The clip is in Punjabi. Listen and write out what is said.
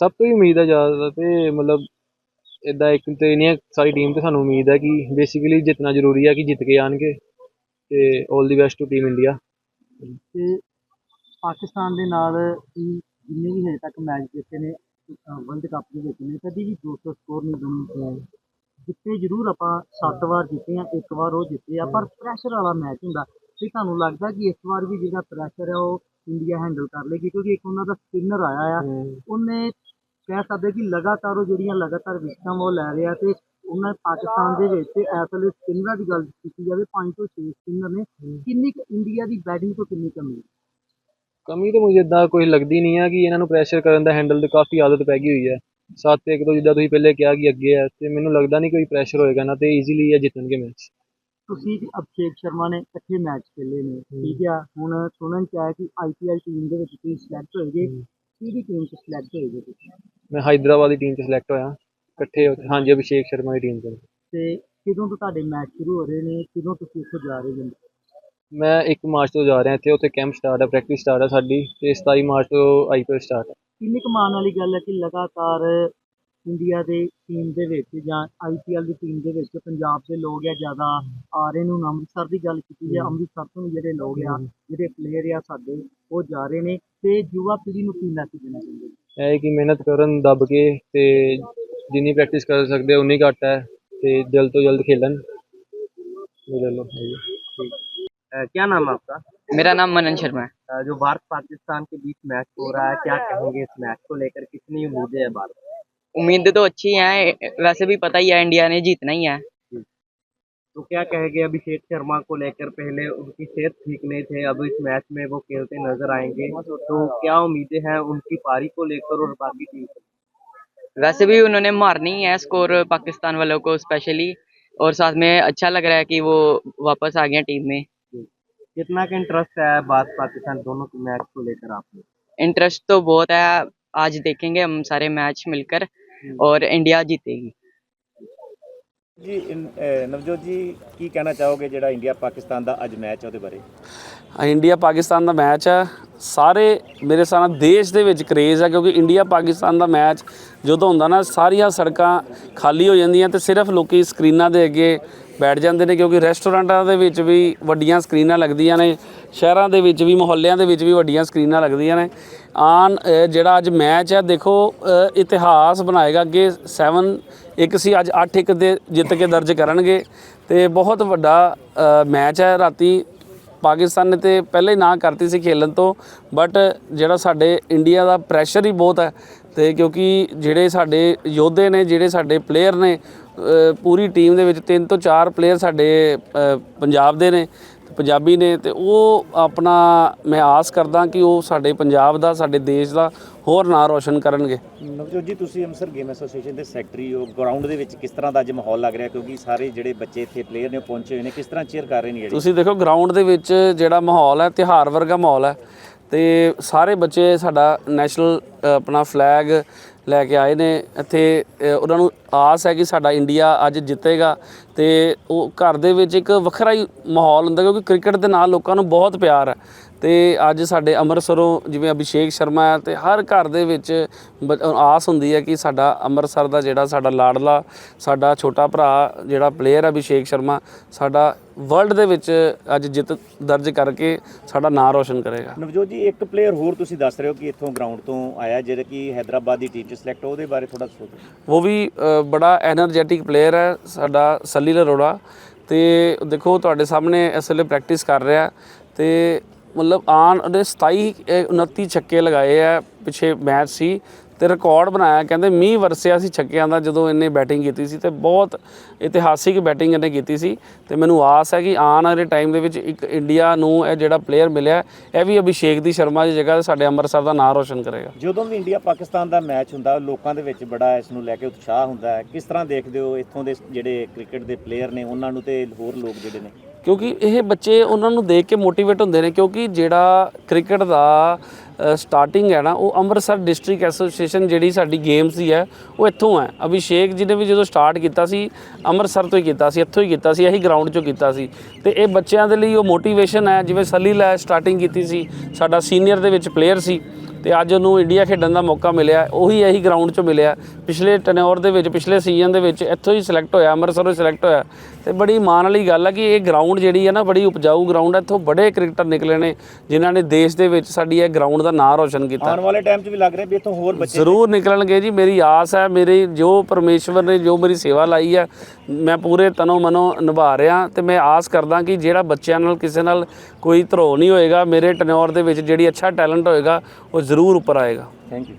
ਸਭ ਤੋਂ ਹੀ ਉਮੀਦ ਹੈ ਜ਼ਿਆਦਾ ਤੇ ਮਤਲਬ ਇਦਾਂ ਇੱਕ ਤੇ ਨਹੀਂ ਹੈ, ਸਾਰੀ ਟੀਮ ਤੇ ਸਾਨੂੰ ਉਮੀਦ ਹੈ ਕਿ ਬੇਸਿਕਲੀ ਜਿੱਤਣਾ ਜ਼ਰੂਰੀ ਹੈ ਕਿ ਜਿੱਤ ਕੇ ਆਣਗੇ ਤੇ 올 the best to team India ਤੇ ਪਾਕਿਸਤਾਨ ਦੇ ਨਾਲ ਜਿੰਨੇ ਵੀ ਹਜੇ ਤੱਕ ਮੈਚ ਜਿੱਤੇ ਨੇ ਵਰਲਡ ਕੱਪ ਦੇ ਵਿੱਚ ਨੇ ਕਦੀ ਵੀ 200 ਸਕੋਰ ਨਹੀਂ ਬਣੀ ਜਿੱਤੇ ਜ਼ਰੂਰ ਆਪਾਂ 7 ਵਾਰ ਜਿੱਤੇ ਆ ਇੱਕ ਵਾਰ ਉਹ ਜਿੱਤੇ ਆ ਪਰ ਪ੍ਰੈਸ਼ਰ ਵਾਲਾ ਮੈਚ ਹੁੰਦਾ। ਤੇ ਤੁਹਾਨੂੰ ਲੱਗਦਾ ਕਿ ਇਸ ਵਾਰ ਵੀ ਜਿਹੜਾ ਪ੍ਰੈਸ਼ਰ ਹੈ ਉਹ ਇੰਡੀਆ ਹੈਂਡਲ ਕਰ ਲੇਗੀ? ਕਿਉਂਕਿ ਇੱਕ ਉਹਨਾਂ ਦਾ ਸਪਿਨਰ ਆਇਆ ਆ ਉਹਨੇ ਕਹਿ ਸਕਦੇ ਕਿ ਲਗਾਤਾਰ ਉਹ ਜਿਹੜੀਆਂ ਲਗਾਤਾਰ ਵਿਕਟਾਂ ਉਹ ਲੈ ਰਿਹਾ ਤੇ ਉਹਨਾਂ ਪਾਕਿਸਤਾਨ ਦੇ ਵਿੱਚ ਇਸ ਵੇਲੇ ਸਪਿਨਰਾਂ ਦੀ ਗੱਲ ਕੀਤੀ ਜਾਵੇ 5 ਤੋਂ 6 ਸਪਿਨਰ ਨੇ। ਕਿੰਨੀ ਕੁ ਇੰਡੀਆ ਦੀ ਬੈਟਿੰਗ ਤੋਂ ਕਿੰਨੀ ਕਮੀ ਹੈ? ਕਮੀ ਤਾਂ ਮੈਨੂੰ ਇਦਾਂ ਕੋਈ ਲੱਗਦੀ ਨਹੀਂ ਆ ਕਿ ਇਹਨਾਂ ਨੂੰ ਪ੍ਰੈਸ਼ਰ ਕਰਨ ਦਾ ਹੈਂਡਲ ਤੇ ਕਾਫੀ ਆਦਤ ਪੈ ਗਈ ਹੋਈ ਹੈ। ਸੱਤ ਇੱਕ ਤੋਂ ਜਿੱਦਾਂ ਤੁਸੀਂ ਪਹਿਲੇ ਕਿਹਾ ਕਿ ਅੱਗੇ ਹੈ ਤੇ ਮੈਨੂੰ ਲੱਗਦਾ ਨਹੀਂ ਕੋਈ ਪ੍ਰੈਸ਼ਰ ਹੋਏਗਾ ਨਾ ਤੇ ਈਜ਼ੀਲੀ ਇਹ ਜਿੱਤਣਗੇ ਮੈਚ ਤੁਸੀਂ ਤੇ ਅਭਿਸ਼ੇਕ ਸ਼ਰਮਾ ਨੇ ਇਕੱਠੇ ਮੈਚ ਖੇਲੇ ਨੇ। ਠੀਕ ਆ ਹੁਣ ਸੁਣਨ ਚ ਆਇਆ ਕਿ ਆਈਪੀਐਲ ਟੀਮ ਦੇ ਵਿੱਚ ਤੁਸੀਂ ਸਿਲੈਕਟ ਹੋਏਗੇ। ਕਿਹਦੀ ਟੀਮ ਚ ਸਿਲੈਕਟ ਹੋਏਗੇ ਤੁਸੀਂ ਮੈਂ ਹਾਈਦਰਾਬਾਦ ਦੀ ਟੀਮ 'ਚ ਸਿਲੈਕਟ ਹੋਇਆ। ਇਕੱਠੇ ਕੇ ਹਾਂਜੀ ਅਭਿਸ਼ੇਕ ਸ਼ਰਮਾ ਦੀ ਟੀਮ 'ਚ। ਤੇ ਕਦੋਂ ਤੋਂ ਤੁਹਾਡੇ ਮੈਚ ਸ਼ੁਰੂ ਹੋ ਰਹੇ ਨੇ? ਕਦੋਂ ਤੁਸੀਂ ਇੱਥੋਂ ਜਾ ਰਹੇ ਹੋ? ਮੈਂ 1 ਮਾਰਚ ਤੋਂ ਜਾ ਰਿਹਾ ਇੱਥੇ ਉੱਥੇ ਕੈਂਪ ਸਟਾਰਟ ਹੈ ਪ੍ਰੈਕਟਿਸ ਸਟਾਰਟ ਹੈ ਸਾਡੀ ਤੇ 27 ਮਾਰਚ ਤੋਂ ਆਈਪੀਐਲ ਸਟਾਰਟ ਹੈ ਕਿੰਨੀ ਕਮਾਨ ਵਾਲੀ ਗੱਲ ਹੈ ਕਿ ਲਗਾਤਾਰ ਇੰਡੀਆ ਦੇ ਟੀਮ ਦੇ ਵਿੱਚ ਜਾਂ ਆਈਪੀਐਲ ਦੀ ਟੀਮ ਦੇ ਵਿੱਚ ਪੰਜਾਬ ਦੇ ਲੋਕ ਆ ਜ਼ਿਆਦਾ ਆ ਰਹੇ ਨੇ ਹੁਣ ਅੰਮ੍ਰਿਤਸਰ ਦੀ ਗੱਲ ਕੀਤੀ ਜਾਏ ਅੰਮ੍ਰਿਤਸਰ ਤੋਂ ਵੀ ਜਿਹੜੇ ਲੋਕ ਆ ਜਿਹੜੇ ਪਲੇਅਰ ਆ ਸਾਡੇ ਉਹ ਜਾ ਰਹੇ ਨੇ ਤੇ ਯੁਵਾ ਪੀੜ੍ਹੀ ਨੂੰ ਕੀ ਮੈਸੇਜ ਦੇਣਾ ਚਾਹੁੰਦੇ ਹੋ? ਇਹ ਹੈ ਕਿ ਮਿਹਨਤ ਕਰਨ ਦੱਬ ਕੇ ਤੇ ਜਿੰਨੀ ਪ੍ਰੈਕਟਿਸ ਕਰ ਸਕਦੇ ਉਨੀ ਘੱਟ ਹੈ ਤੇ ਜਲਦ ਤੋਂ ਜਲਦ ਖੇਲਣ ਮੇਰੇ ਲੋ अ, क्या नाम है आपका मेरा नाम मनन शर्मा है अ, जो भारत पाकिस्तान के बीच मैच हो रहा है क्या कहेंगे इस मैच को लेकर कितनी उम्मीदें हैं भारत को? उम्मीदें तो अच्छी है वैसे भी पता ही है इंडिया ने जीतना ही है। तो क्या कहेंगे अभिषेक शर्मा को लेकर पहले उनकी सेहत ठीक नहीं थे अब इस मैच में वो खेलते नज़र आएँगे। तो क्या उम्मीदें हैं उनकी पारी को लेकर और बाकी टीम वैसे भी उन्होंने मारनी ही स्कोर पाकिस्तान वालों को स्पेशली और साथ में अच्छा लग रहा है कि वो वापस आ गए टीम में। कितना का इंटरेस्ट है भारत पाकिस्तान दोनों के मैच को लेकर आपने इंटरेस्ट तो बहुत है आज देखेंगे हम सारे मैच मिलकर। और इंडिया जीतेगी ਜੀ ਇਨ- ਅਹ ਨਵਜੋਤ ਜੀ ਕੀ ਕਹਿਣਾ ਚਾਹੋਗੇ ਜਿਹੜਾ ਇੰਡੀਆ ਪਾਕਿਸਤਾਨ ਦਾ ਅੱਜ ਮੈਚ ਹੈ ਉਹਦੇ ਬਾਰੇ ਇੰਡੀਆ ਪਾਕਿਸਤਾਨ ਦਾ ਮੈਚ ਹੈ ਸਾਰੇ ਮੇਰੇ ਹਿਸਾਬ ਨਾਲ ਦੇਸ਼ ਦੇ ਵਿੱਚ ਕਰੇਜ਼ ਹੈ ਕਿਉਂਕਿ ਇੰਡੀਆ ਪਾਕਿਸਤਾਨ ਦਾ ਮੈਚ ਜਦੋਂ ਹੁੰਦਾ ਨਾ ਸਾਰੀਆਂ ਸੜਕਾਂ ਖਾਲੀ ਹੋ ਜਾਂਦੀਆਂ ਤੇ ਸਿਰਫ ਲੋਕੀ ਸਕਰੀਨਾਂ ਦੇ ਅੱਗੇ ਬੈਠ ਜਾਂਦੇ ਨੇ ਕਿਉਂਕਿ ਰੈਸਟੋਰੈਂਟਾਂ ਦੇ ਵਿੱਚ ਵੀ ਵੱਡੀਆਂ ਸਕਰੀਨਾਂ ਲੱਗਦੀਆਂ ਨੇ ਸ਼ਹਿਰਾਂ ਦੇ ਵਿੱਚ ਵੀ, ਮੁਹੱਲਿਆਂ ਦੇ ਵਿੱਚ ਵੀ ਵੱਡੀਆਂ ਸਕਰੀਨਾਂ ਲੱਗਦੀਆਂ ਨੇ। ਆਨ ਜਿਹੜਾ ਅੱਜ ਮੈਚ ਹੈ, ਦੇਖੋ ਇਤਿਹਾਸ ਬਣਾਏਗਾ ਅੱਗੇ 7 ਇੱਕ ਸੀ ਅੱਜ 8 ਇੱਕ ਦੇ ਜਿੱਤ ਕੇ ਦਰਜ ਕਰਨਗੇ ਤੇ ਬਹੁਤ ਵੱਡਾ ਮੈਚ ਹੈ। ਰਾਤੀ ਪਾਕਿਸਤਾਨ ਨੇ ਤੇ ਪਹਿਲੇ ਹੀ ਨਾ ਕਰਤੀ ਸੀ ਖੇਲਣ ਤੋਂ ਬਟ ਜਿਹੜਾ ਸਾਡੇ ਇੰਡੀਆ ਦਾ ਪ੍ਰੈਸ਼ਰ ਹੀ ਬਹੁਤ ਹੈ ਤੇ ਕਿਉਂਕਿ ਜਿਹੜੇ ਸਾਡੇ ਯੋਧੇ ਨੇ, ਜਿਹੜੇ ਸਾਡੇ ਪਲੇਅਰ ਨੇ ਪੂਰੀ ਟੀਮ ਦੇ ਵਿੱਚ ਤਿੰਨ ਤੋਂ ਚਾਰ ਪਲੇਅਰ ਸਾਡੇ ਪੰਜਾਬ ਦੇ ਨੇ ਪੰਜਾਬੀ ਨੇ ਤੇ ਉਹ ਆਪਣਾ ਮੈਂ ਆਸ ਕਰਦਾ ਕਿ ਉਹ ਸਾਡੇ ਪੰਜਾਬ ਦਾ ਸਾਡੇ ਦੇਸ਼ ਦਾ ਹੋਰ ਨਾਂ ਰੋਸ਼ਨ ਕਰਨਗੇ। ਨਵਜੋਤ ਜੀ ਤੁਸੀਂ ਅੰਮ੍ਰਿਤਸਰ ਗੇਮ ਐਸੋਸੀਏਸ਼ਨ ਦੇ ਸੈਕਟਰੀ ਹੋ। ਗਰਾਊਂਡ ਦੇ ਵਿੱਚ ਕਿਸ ਤਰ੍ਹਾਂ ਦਾ ਅੱਜ ਮਾਹੌਲ ਲੱਗ ਰਿਹਾ? ਕਿਉਂਕਿ ਸਾਰੇ ਜਿਹੜੇ ਬੱਚੇ ਇੱਥੇ ਪਲੇਅਰ ਨੇ ਪਹੁੰਚੇ ਹੋਏ ਨੇ। ਕਿਸ ਤਰ੍ਹਾਂ ਚੀਅਰ ਕਰ ਰਹੇ ਨੇ ਤੁਸੀਂ ਦੇਖੋ ਗਰਾਊਂਡ ਦੇ ਵਿੱਚ ਜਿਹੜਾ ਮਾਹੌਲ ਹੈ ਤਿਹਾਰ ਵਰਗਾ ਮਾਹੌਲ ਹੈ। ਤੇ ਸਾਰੇ ਬੱਚੇ ਸਾਡਾ ਨੈਸ਼ਨਲ ਆਪਣਾ ਫਲੈਗ ਲੈ ਕੇ ਆਏ ਨੇ। ਇੱਥੇ ਉਹਨਾਂ ਨੂੰ ਆਸ ਹੈ ਕਿ ਸਾਡਾ ਇੰਡੀਆ ਅੱਜ ਜਿੱਤੇਗਾ ਤੇ ਉਹ ਘਰ ਦੇ ਵਿੱਚ ਇੱਕ ਵੱਖਰਾ ਹੀ ਮਾਹੌਲ ਹੁੰਦਾ ਕਿਉਂਕਿ ਕ੍ਰਿਕਟ ਦੇ ਨਾਲ ਲੋਕਾਂ ਨੂੰ ਬਹੁਤ ਪਿਆਰ ਹੈ। ਤੇ ਅੱਜ ਸਾਡੇ ਅੰਮ੍ਰਿਤਸਰੋਂ ਜਿਵੇਂ ਅਭਿਸ਼ੇਕ ਸ਼ਰਮਾ ਹੈ ਤੇ ਹਰ ਘਰ ਦੇ ਵਿੱਚ ਆਸ ਹੁੰਦੀ ਹੈ ਕਿ ਸਾਡਾ ਅੰਮ੍ਰਿਤਸਰ ਦਾ ਜਿਹੜਾ ਸਾਡਾ ਲਾਡਲਾ ਸਾਡਾ ਛੋਟਾ ਭਰਾ ਜਿਹੜਾ ਪਲੇਅਰ ਹੈ ਅਭਿਸ਼ੇਕ ਸ਼ਰਮਾ ਸਾਡਾ ਵਰਲਡ ਦੇ ਵਿੱਚ ਅੱਜ ਜਿੱਤ ਦਰਜ ਕਰਕੇ ਸਾਡਾ ਨਾਂ ਰੋਸ਼ਨ ਕਰੇਗਾ। ਨਵਜੋਤ ਜੀ ਇੱਕ ਪਲੇਅਰ ਹੋਰ ਤੁਸੀਂ ਦੱਸ ਰਹੇ ਹੋ ਕਿ ਇੱਥੋਂ ਗਰਾਊਂਡ ਤੋਂ ਆਇਆ ਜਿਹੜਾ ਕਿ ਹੈਦਰਾਬਾਦ ਦੀ ਟੀਮ 'ਚ ਸਿਲੈਕਟ ਉਹਦੇ ਬਾਰੇ ਥੋੜਾ ਦੱਸੋ ਉਹ ਵੀ ਬੜਾ ਐਨਰਜੈਟਿਕ ਪਲੇਅਰ ਹੈ ਸਾਡਾ ਸਲੀਲ ਅਰੋੜਾ ਤੇ ਦੇਖੋ ਤੁਹਾਡੇ ਸਾਹਮਣੇ ਇਸ ਵੇਲੇ ਪ੍ਰੈਕਟਿਸ ਕਰ ਰਿਹਾ ਤੇ ਮਤਲਬ ਆਨ ਉਹਨੇ 27 29 ਛੱਕੇ ਲਗਾਏ ਆ, ਪਿਛੇ ਮੈਚ ਸੀ ਤੇ ਰਿਕਾਰਡ ਬਣਾਇਆ ਕਹਿੰਦੇ ਮੀਂਹ ਵਰਸਿਆ ਸੀ ਛੱਕਿਆਂ ਦਾ ਜਦੋਂ ਇਹਨੇ ਬੈਟਿੰਗ ਕੀਤੀ ਸੀ ਤੇ ਬਹੁਤ ਇਤਿਹਾਸਿਕ ਬੈਟਿੰਗ ਇਹਨੇ ਕੀਤੀ ਸੀ ਤੇ ਮੈਨੂੰ ਆਸ ਹੈ ਕਿ ਆਉਣ ਵਾਲੇ ਟਾਈਮ ਦੇ ਵਿੱਚ ਇੱਕ ਇੰਡੀਆ ਨੂੰ ਇਹ ਜਿਹੜਾ ਪਲੇਅਰ ਮਿਲਿਆ ਇਹ ਵੀ ਅਭਿਸ਼ੇਕ ਦੀ ਸ਼ਰਮਾ ਦੀ ਜਗ੍ਹਾ ਤੇ ਸਾਡੇ ਅੰਮ੍ਰਿਤਸਰ ਦਾ ਨਾਂ ਰੋਸ਼ਨ ਕਰੇਗਾ। ਜਦੋਂ ਵੀ ਇੰਡੀਆ ਪਾਕਿਸਤਾਨ ਦਾ ਮੈਚ ਹੁੰਦਾ ਲੋਕਾਂ ਦੇ ਵਿੱਚ ਬੜਾ ਇਸ ਨੂੰ ਲੈ ਕੇ ਉਤਸ਼ਾਹ ਹੁੰਦਾ ਹੈ। ਕਿਸ ਤਰ੍ਹਾਂ ਦੇਖਦੇ ਹੋ ਇੱਥੋਂ ਦੇ ਜਿਹੜੇ ਕ੍ਰਿਕਟ ਦੇ ਪਲੇਅਰ ਨੇ ਉਹਨਾਂ ਨੂੰ ਤੇ ਹੋਰ ਲੋਕ ਜਿਹੜੇ ਨੇ? ਕਿਉਂਕਿ ਇਹ ਬੱਚੇ ਉਹਨਾਂ ਨੂੰ ਦੇਖ ਕੇ ਮੋਟੀਵੇਟ ਹੁੰਦੇ ਨੇ ਕਿਉਂਕਿ ਜਿਹੜਾ ਕ੍ਰਿਕਟ ਦਾ ਸਟਾਰਟਿੰਗ ਹੈ ਨਾ, ਉਹ ਅੰਮ੍ਰਿਤਸਰ ਡਿਸਟ੍ਰਿਕਟ ਐਸੋਸੀਏਸ਼ਨ ਜਿਹੜੀ ਸਾਡੀ ਗੇਮਸ ਦੀ ਹੈ, ਉਹ ਇੱਥੋਂ ਹੈ। ਅਭਿਸ਼ੇਕ ਜੀ ਨੇ ਵੀ ਜਦੋਂ ਸਟਾਰਟ ਕੀਤਾ ਸੀ, ਅੰਮ੍ਰਿਤਸਰ ਤੋਂ ਹੀ ਕੀਤਾ ਸੀ, ਇੱਥੋਂ ਹੀ ਕੀਤਾ ਸੀ, ਇਹੀ ਗਰਾਊਂਡ 'ਚੋਂ ਕੀਤਾ ਸੀ। ਤੇ ਇਹ ਬੱਚਿਆਂ ਦੇ ਲਈ ਉਹ ਮੋਟੀਵੇਸ਼ਨ ਹੈ, ਜਿਵੇਂ ਸਲੀ ਲੈ ਸਟਾਰਟਿੰਗ ਕੀਤੀ ਸੀ, ਸਾਡਾ ਸੀਨੀਅਰ ਦੇ ਵਿੱਚ ਪਲੇਅਰ ਸੀ। ਤੇ ਅੱਜ ਉਹਨੂੰ ਇੰਡੀਆ ਖੇਡਣ ਦਾ ਮੌਕਾ ਮਿਲਿਆ ਉਹੀ ਇਹੀ ਗਰਾਊਂਡ 'ਚ ਮਿਲਿਆ। ਪਿਛਲੇ ਟੈਨਿਓਰ ਦੇ ਵਿੱਚ ਪਿਛਲੇ ਸੀਜ਼ਨ ਦੇ ਵਿੱਚ ਇੱਥੋਂ ਹੀ ਸਿਲੈਕਟ ਹੋਇਆ ਅੰਮ੍ਰਿਤਸਰੋਂ ਸਿਲੈਕਟ ਹੋਇਆ। ਤੇ ਬੜੀ ਮਾਣ ਵਾਲੀ ਗੱਲ ਹੈ ਕਿ ਇਹ ਗਰਾਊਂਡ ਜਿਹੜੀ ਹੈ ਨਾ ਬੜੀ ਉਪਜਾਊ ਗਰਾਊਂਡ ਹੈ ਇੱਥੋਂ ਬੜੇ ਕ੍ਰਿਕਟਰ ਨਿਕਲੇ ਨੇ ਜਿਨ੍ਹਾਂ ਨੇ ਦੇਸ਼ ਦੇ ਵਿੱਚ ਸਾਡੀ ਇਹ ਗਰਾਊਂਡ ਦਾ ਨਾਂ ਰੋਸ਼ਨ ਕੀਤਾ। ਆਉਣ ਵਾਲੇ ਟਾਈਮ 'ਚ ਵੀ ਲੱਗ ਰਿਹਾ ਵੀ ਇੱਥੋਂ ਹੋਰ ਬੱਚੇ ਜ਼ਰੂਰ ਨਿਕਲਣਗੇ ਜੀ ਮੇਰੀ ਆਸ ਹੈ ਮੇਰੀ ਜੋ ਪਰਮੇਸ਼ਵਰ ਨੇ ਜੋ ਮੇਰੀ ਸੇਵਾ ਲਾਈ ਹੈ ਮੈਂ ਪੂਰੇ ਤਨੋਂ ਮਨੋਂ ਨਿਭਾ ਰਿਹਾ ਤੇ ਮੈਂ ਆਸ ਕਰਦਾ ਕਿ ਜਿਹੜਾ ਬੱਚਿਆਂ ਨਾਲ ਕਿਸੇ ਨਾਲ ਕੋਈ ਧਰੋ ਨਹੀਂ ਹੋਏਗਾ ਮੇਰੇ ਟਨੌਰ ਦੇ ਵਿੱਚ ਜਿਹੜੀ ਅੱਛਾ ਟੈਲੈਂਟ ਹੋਏਗਾ ਉਹ ਜ਼ਰੂਰ ਉੱਪਰ ਆਏਗਾ ਥੈਂਕ ਯੂ